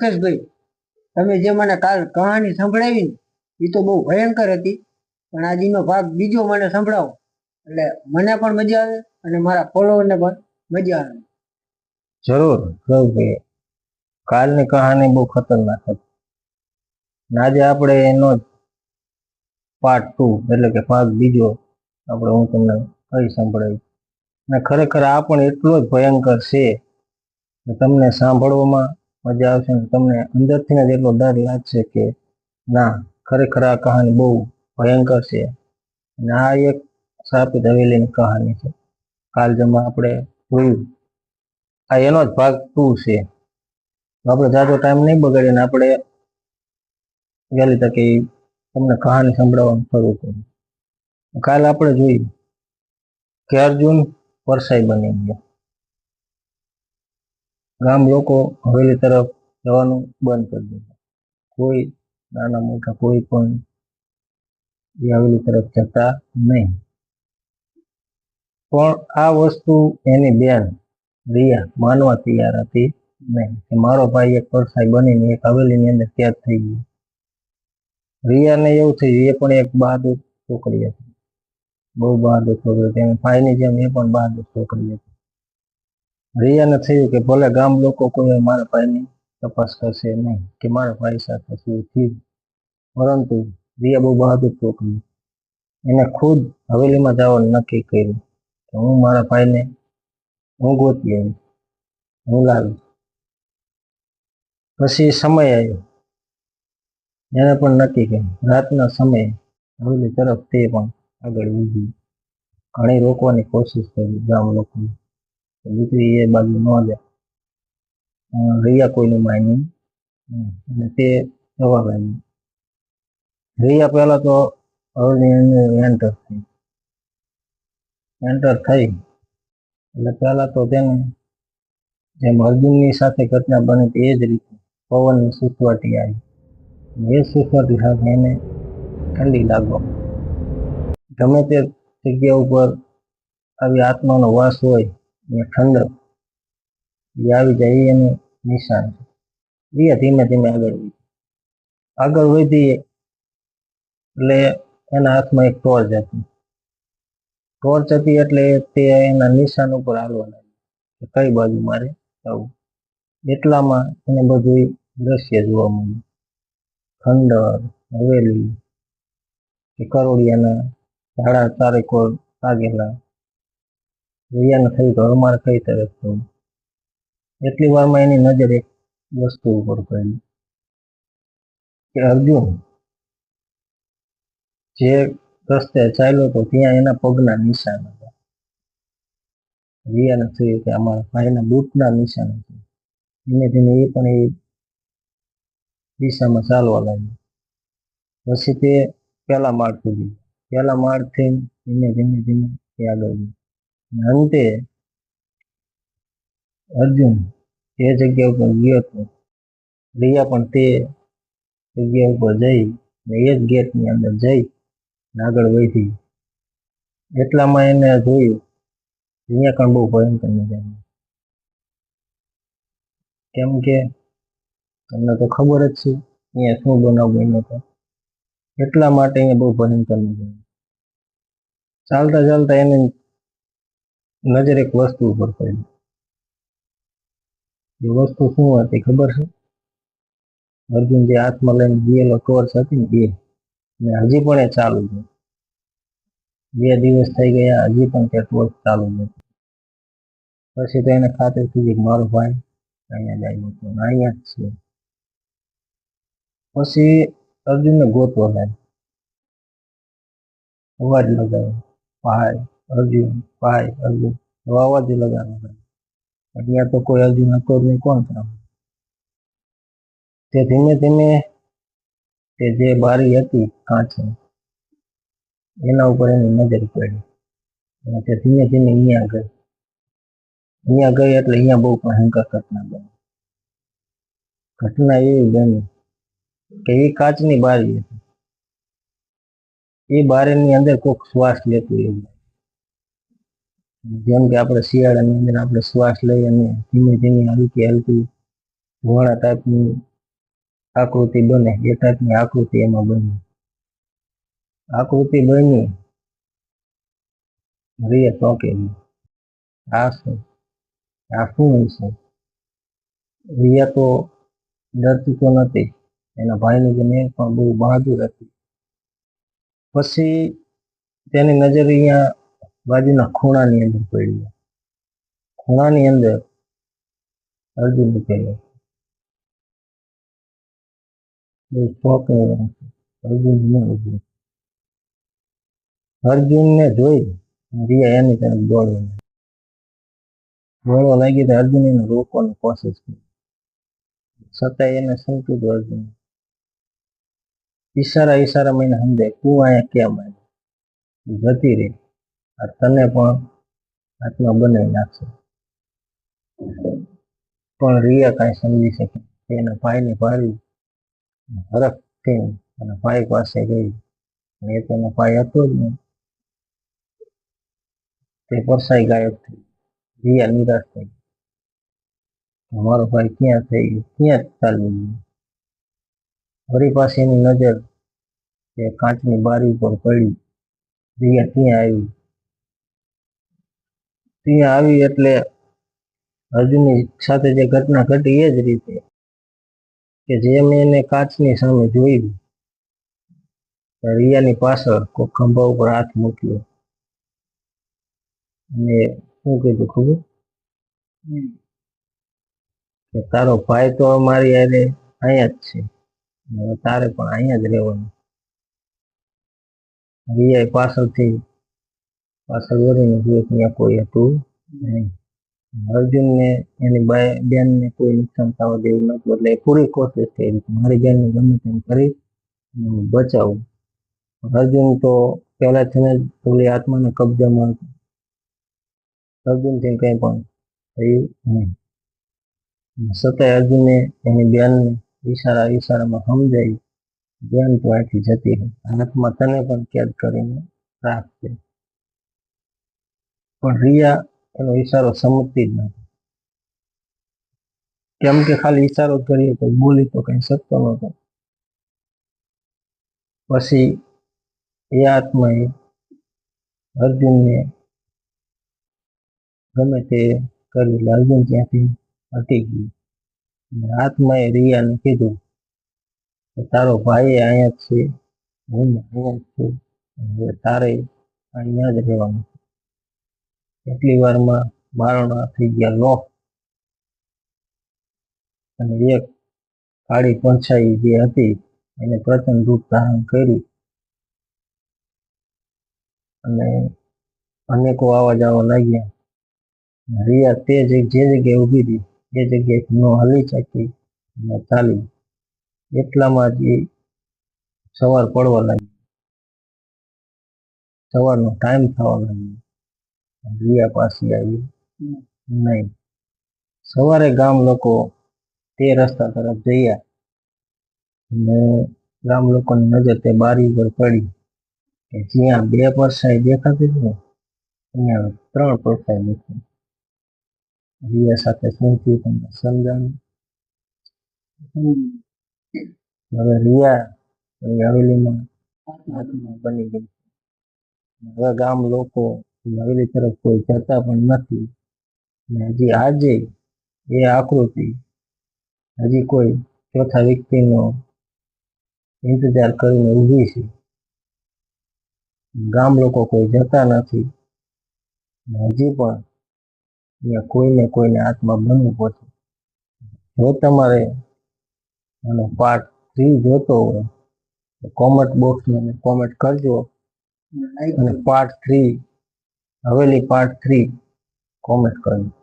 મુકેશભાઈ તમે જે મને કાલ કહાની સંભળાવી ને એ તો બહુ ભયંકર હતી. પણ આજનો ભાગ બીજો મને સંભળાવો. એટલે મને પણ મજા આવે અને મારા ફોલોવરને પણ મજા આવે. જરૂર ભાઈ. કાલની કહાની બહુ ખતરનાક હતી. આજે આપણે એનો જ પાર્ટ ટુ એટલે કે ભાગ બીજો આપણે હું તમને કહી સંભળાવીશ. અને ખરેખર આ પણ એટલો જ ભયંકર છે તમને સાંભળવામાં મજા આવશે ને? તમને અંદરથી જ એટલો ડર લાગશે કે, ના, ખરેખર આ કહાની બહુ ભયંકર છે. અને આ એક સાપિત હવેલીની કહાની છે. કાલ જેમાં આપણે જોયું. આ એનો જ ભાગ ટુ છે. આપણે જાજો ટાઈમ નહીં બગાડીને આપણે વહેલી તકે તમને કહાની સંભળાવવાનું શરૂ કર્યું કાલ આપણે જોયું કે અર્જુન વરસાઈ બની ગયો. ગામ લોકો હવેલી તરફ જવાનું બંધ કરી દીધું. કોઈ નાના મોટા કોઈ પણ એ હવેલી તરફ જતા નહીં. પણ આ વસ્તુ એની બેન રિયા માનવા તૈયાર હતી નહીં. મારો ભાઈ એક પરસાઈ બનીને એક હવેલીની અંદર ત્યાગ થઈ ગયો. રિયાને એવું થયું, એ પણ એક બહાદુર છોકરી હતી. બહુ બહાદુર છોકરી એની ભાઈની જેમ એ પણ બહાદુર છોકરી હતી. રિયાને થયું કે ભલે ગામ લોકો કોઈ મારા ભાઈની તપાસ કરશે નહીં કે મારા ભાઈ સાથે શું થયું. પરંતુ રિયા બહુ બહાદુર છોકરી. એને ખુદ હવેલીમાં જવાનું નક્કી કર્યું કે હું મારા ભાઈને હું ગોતી આવી. હું લાવી પછી સમય આવ્યો. એને પણ નક્કી કર્યું. રાતના સમયે હવેલી તરફ તે પણ આગળ વધી. ઘણી રોકવાની કોશિશ કરી ગામ લોકોએ. કે દીકરી એ બાજુ ન જાય રહ્યા કોઈનું નહીં. અને તે જવા લાગી રિયા પહેલા તો હવેલી એન્ટર થઈ. એન્ટર થઈ. એટલે પહેલા તો તેને જેમ અર્જુનની સાથે ઘટના બની તે જ રીતે પવનની સુસવાટી આવી. એ સુસવાટી સાથે એને ઠંડી લાગવા ગમે તે જગ્યા ઉપર આવી આત્માનો વાસ હોય ઠંડક એ આવી જાય એનું નિશાન છે. ધીમે ધીમે આગળ વધી આગળ વધી એટલે એના હાથમાં એક ટોર્ચ હતી. ટોર્ચ હતી એટલે તે એના નિશાન ઉપર હાલવા લાગ્યું કઈ બાજુ મારે જવું? એટલામાં એને બધું દ્રશ્ય જોવા મળ્યું. ખંડર હવેલી કરોડિયાના ઝાડા ચારેકોર લાગેલા રિયાને થયું તો અમારે કઈ તરફ જવું એટલી વારમાં એની નજર એક વસ્તુ ઉપર પડી. કે અર્જુન જે રસ્તે ચાલ્યો હતો ત્યાં એના પગના નિશાન હતા. રિયાને થયું કે અમારા ભાઈના બૂટના નિશાન છે ધીમે ધીમે એ પણ એ દિશામાં ચાલવા લાગ્યો. પછી તે પહેલા માળ સુધી પહેલા માળથી ધીમે ધીમે ધીમે એ આગળ ગયો. અંતે અર્જુન જે જગ્યા ઉપર ગયો હતો, રિયા પણ તે જગ્યા ઉપર જઈ ને એ જ ગેટની અંદર જઈ આગળ વધી. એટલામાં એને જોયું અહીંયા પણ બહુ ભયંકર નજારો. કેમ કે તમને તો ખબર જ છે, અહીંયા શું બનાવ બન્યો હતો. એટલા માટે અહીંયા બહુ ભયંકર નજારો. ચાલતા ચાલતા એને નજર એક વસ્તુ ઉપર પડી. એ વસ્તુ શું હતી ખબર છે? અર્જુન જે હાથમાં લઈને ગયેલો ટોર્ચ હતી ને એ હજી પણ એ ચાલુ છે. બે દિવસ થઈ ગયા, હજી પણ તે ટોર્ચ ચાલુ છે. પછી તો એને ખાતર થયું કે મારો ભાઈ અહીંયા જાય હતો અહીંયા જ છે. પછી અર્જુનને ગોતવો લાગ્યો. અવાજ લગાવ્યો. ભાઈ, અર્જુન ભાઈ, અર્જુન. એવો અવાજ લગાવ્યો અહીંયા તો કોઈ અર્જુન હતો જ નહીં કોણ કામ તે ધીમે ધીમે તે જે બારી હતી, કાચની, એના ઉપર એની નજર પડી. અને તે ધીમે ધીમે અહીંયા ગઈ. અહીંયા ગઈ એટલે અહીંયા બહુ ભયંકર ઘટના બની. ઘટના એવી બની કે એ કાચની બારી હતી. એ બારીની અંદર કોઈક શ્વાસ લેતું એવું. જેમ કે આપણે શિયાળાની અંદર આપણે શ્વાસ લઈ અને ધીમે ધીમે હલકી હલકી ધોળા ટાઈપની આકૃતિ બને, એ ટાઈપની આકૃતિ એમાં બની. આકૃતિ બની. રિયા ચોંકેલી આ શું? આ શું છે રિયા તો ડરતી તો નથી. એના ભાઈની જમીન પણ બહુ બહાદુર હતી. પછી તેની નજર અહીંયા બાજુના ખૂણાની અંદર પડી ખૂણાની અંદર અર્જુન નીકળ્યો બહુ શોખની વાત અર્જુન અર્જુનને જોઈ રિયા એની તરફ દોડ્યો. દોડવા લાગી તો અર્જુન એને રોકવાની કોશિશ કરી છતાં એને સંકેત અર્જુન ઈશારા ઈશારામાં એને સમજાય, તું અહીંયા કેમ આવી જતી રહી. તને પણ આત્મા બનાવી નાખશે. પણ રિયા કાંઈ સમજી શકે એના ભાઈને ભારી હરખ થઈ અને ભાઈ પાસે ગઈ. એ તેનો ભાઈ હતો જ નહીં. તે પરસાઈ ગાયબ થઈ. રિયા નિરાશ થઈ અમારો ભાઈ ક્યાં થઈ ગયો? ક્યાં ચાલ્યો ગયો? ફરી પાસે એની નજર તે કાચની બારી ઉપર પડી. રિયા ત્યાં આવી? ત્યાં આવી એટલે અર્જુનની સાથે જે ઘટના ઘટી એ જ રીતે કે જે મેં એને કાચની સામે જોઈ રિયાની પાછળ કોઈ ખંભા ઉપર હાથ મૂક્યો. અને શું કીધું ખબર? કે તારો ભાઈ તો મારી અરે અહીંયા જ છે. તારે પણ અહીંયા જ રહેવાનું. રિયા પાછળથી પાછળ વળીને ત્યાં કોઈ હતું નહીં. અર્જુનને, એની બેનને કોઈ નુકસાન થવા દેવું નતું એટલે એ પૂરી કોશિશ કરી મારી બેનને ગમે તેમ કરી બચાવું. અર્જુન તો પહેલાથી જ ભૂલી આત્માના કબજામાં અર્જુનથી કંઈ પણ થયું નહીં. છતાંય અર્જુને એની બેનને ઈશારા ઈશારામાં સમજાવી. બેન તો આથી જતી રહી. આત્મા તને પણ કેદ કરીને રાખશે પણ રિયા એનો ઈશારો સમજતી જ નથી. કેમ કે ખાલી ઈશારો કરીએ તો બોલી તો કઈ શકતો નતો પછી એ આત્માએ અર્જુનને ગમે તે કર્યું એટલે અર્જુન ત્યાંથી હટી ગયું. આત્માએ રિયાને કીધું તારો ભાઈ અહીંયા જ છે, હું અહીંયા જ છું તારે અહીંયા જ રહેવાનું. એટલી વારમાં બારણા થઈ ગયા લોક અને એક કાળી પંછાઈ જે હતી, એને પ્રચંડ રૂપ ધારણ કર્યું. અને અનેકો આવાજ આવવા લાગ્યા રિયા તે જ જગ્યાએ ઊભી હતી એ જગ્યાએ ન હલી શકી અને ચાલી. એટલામાં જ એ સવાર પડવા લાગી સવારનો ટાઈમ થવા લાગ્યો. રિયા પાસે આવી. નહીં. સવારે ગામ લોકો તે રસ્તા તરફ જયા અને ગામ લોકોની નજર તે બારી ઉપર પડી કે જ્યાં બે પરસાઈ દેખાતી હતી ને અહીંયા ત્રણ પરસાઈ દેખાય રિયા સાથે શું થયું તમને સમજાણું. હવે રિયા હવેલીમાં બની ગઈ. હવે ગામ લોકો હવેલી તરફ કોઈ જતા પણ નથી. ને હજી આજે એ આકૃતિ હજી કોઈ ચોથા વ્યક્તિનો ઇંતજાર કરીને ઊભી છે. ગામ લોકો કોઈ જતા નથી. હજી પણ અહીંયા કોઈને કોઈને આત્મા બનવું પડશે. જો તમારે આનો પાર્ટ થ્રી જોતો હોય તો કોમેન્ટ બોક્સમાં કોમેન્ટ કરજો. અને part three Haveli part three comment કરજો